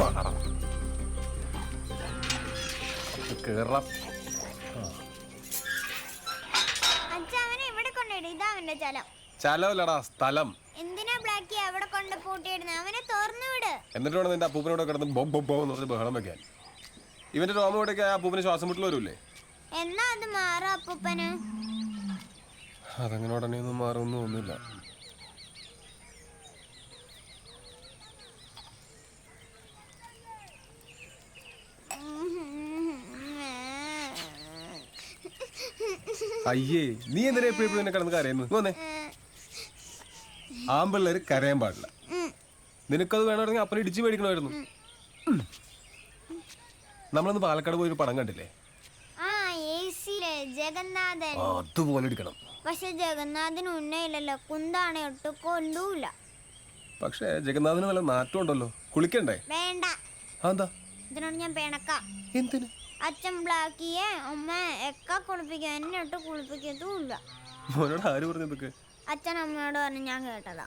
വാടാ കേറാം അച്ഛ അവനെ ഇവിടെ കൊണ്ടിടും ഇതാ അവന്റെ ചലം. ചലവല്ലടാ സ്ഥലം. എന്തിനാ ബ്ലാക്കി അവിടെ കൊണ്ട് പൂട്ടിയിടുന്നത് അവനെ തുറന്നു വിട്. എന്നിട്ട് വേണം നിന്റെ അപ്പൂപ്പനോട് കിടന്ന് ബൊം ബൊം ബൊം എന്ന് പറഞ്ഞ് ബഹളം വെക്കാൻ. ഇവന്റെ രോമം ഇവിടേക്ക് ആ അപ്പൂപ്പന് ശ്വാസം മുട്ടൽ വരൂലേ എന്നാ അത് മാറും അപ്പൂപ്പന്? അതങ്ങനെ ഉടനെ ഒന്നും മാറുമെന്ന് അയ്യേ നീ എന്തിനാ എപ്പോഴും എന്നെ കിടന്ന് കരയുന്നു? വന്നേ. ആമ്പിള്ളേര് കരയാൻ പാടില്ല. നിനക്കത് വേണമെങ്കിൽ അപ്പനെ ഇടിച്ച് മേടിക്കണമായിരുന്നു. നമ്മളൊന്ന് പാലക്കാട് പോയി ഒരു പടം കണ്ടില്ലേ? ജഗന്നാഥൻ. അതുപോലെ എടുക്കണം പക്ഷെ ജഗന്നാഥന് ഉന്നയില്ലല്ലോ. കുന്താണ് ഒട്ട് കൊണ്ടൂല. പക്ഷേ ജഗന്നാഥന് നല്ല നാറ്റം ഉണ്ടല്ലോ കുളിക്കണ്ടേ? വേണ്ട. അതെന്താ ഇതിനോട് ഞാൻ പേണക്ക. എന്തിന്? അച്ഛൻ ബ്ലാക്കിയെ അമ്മ എക്ക കുളിപ്പിക്കും എന്നെ ഇട്ട് കുളിപ്പിക്കത്തുമില്ല മോനോട് ആര് പറഞ്ഞു ഇതൊക്കെ? അച്ഛൻ അമ്മയോട് പറഞ്ഞ് ഞാൻ കേട്ടതാ.